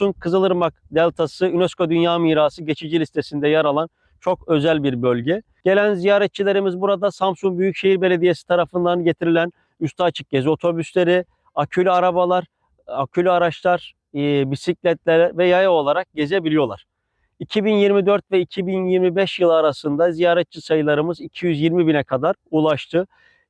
Samsun Kızılırmak Deltası UNESCO Dünya Mirası geçici listesinde yer alan çok özel bir bölge. Gelen ziyaretçilerimiz burada Samsun Büyükşehir Belediyesi tarafından getirilen üstü açık gezi otobüsleri, akülü arabalar, akülü araçlar, e, bisikletler ve yaya olarak gezebiliyorlar. 2024 ve 2025 yılı arasında ziyaretçi sayılarımız 220 bine kadar ulaştı.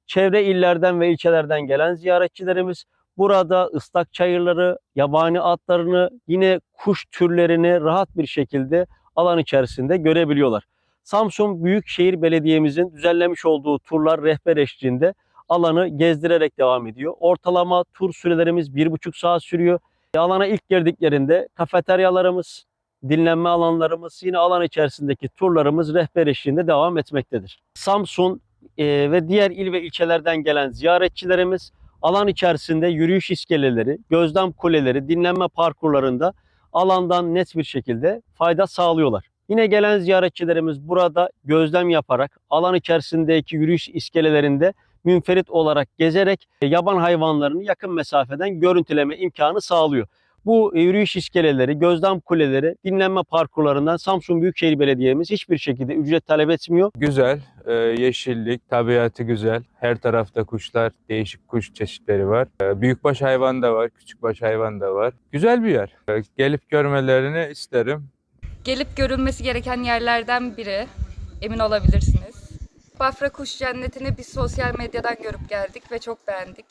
Çevre illerden ve ilçelerden gelen ziyaretçilerimiz burada ıslak çayırları, yabani atlarını, yine kuş türlerini rahat bir şekilde alan içerisinde görebiliyorlar. Samsun Büyükşehir Belediye'mizin düzenlemiş olduğu turlar rehber eşliğinde alanı gezdirerek devam ediyor. Ortalama tur sürelerimiz 1,5 saat sürüyor. Alana ilk girdiklerinde kafeteryalarımız, dinlenme alanlarımız, yine alan içerisindeki turlarımız rehber eşliğinde devam etmektedir. Samsun e, ve diğer il ve ilçelerden gelen ziyaretçilerimiz alan içerisinde yürüyüş iskeleleri, gözlem kuleleri, dinlenme parkurlarında alandan net bir şekilde fayda sağlıyorlar. Yine gelen ziyaretçilerimiz burada gözlem yaparak alan içerisindeki yürüyüş iskelelerinde münferit olarak gezerek yaban hayvanlarını yakın mesafeden görüntüleme imkanı sağlıyor. Bu yürüyüş iskeleleri, gözlem kuleleri, dinlenme parkurlarından Samsun Büyükşehir Belediye'miz hiçbir şekilde ücret talep etmiyor. Güzel, e, yeşillik, tabiatı güzel. Her tarafta kuşlar, değişik kuş çeşitleri var. E, büyükbaş hayvan da var, küçükbaş hayvan da var. Güzel bir yer. E, gelip görmelerini isterim. Gelip görülmesi gereken yerlerden biri. Emin olabilirsiniz. Bafra Kuş Cenneti'ni biz sosyal medyadan görüp geldik ve çok beğendik.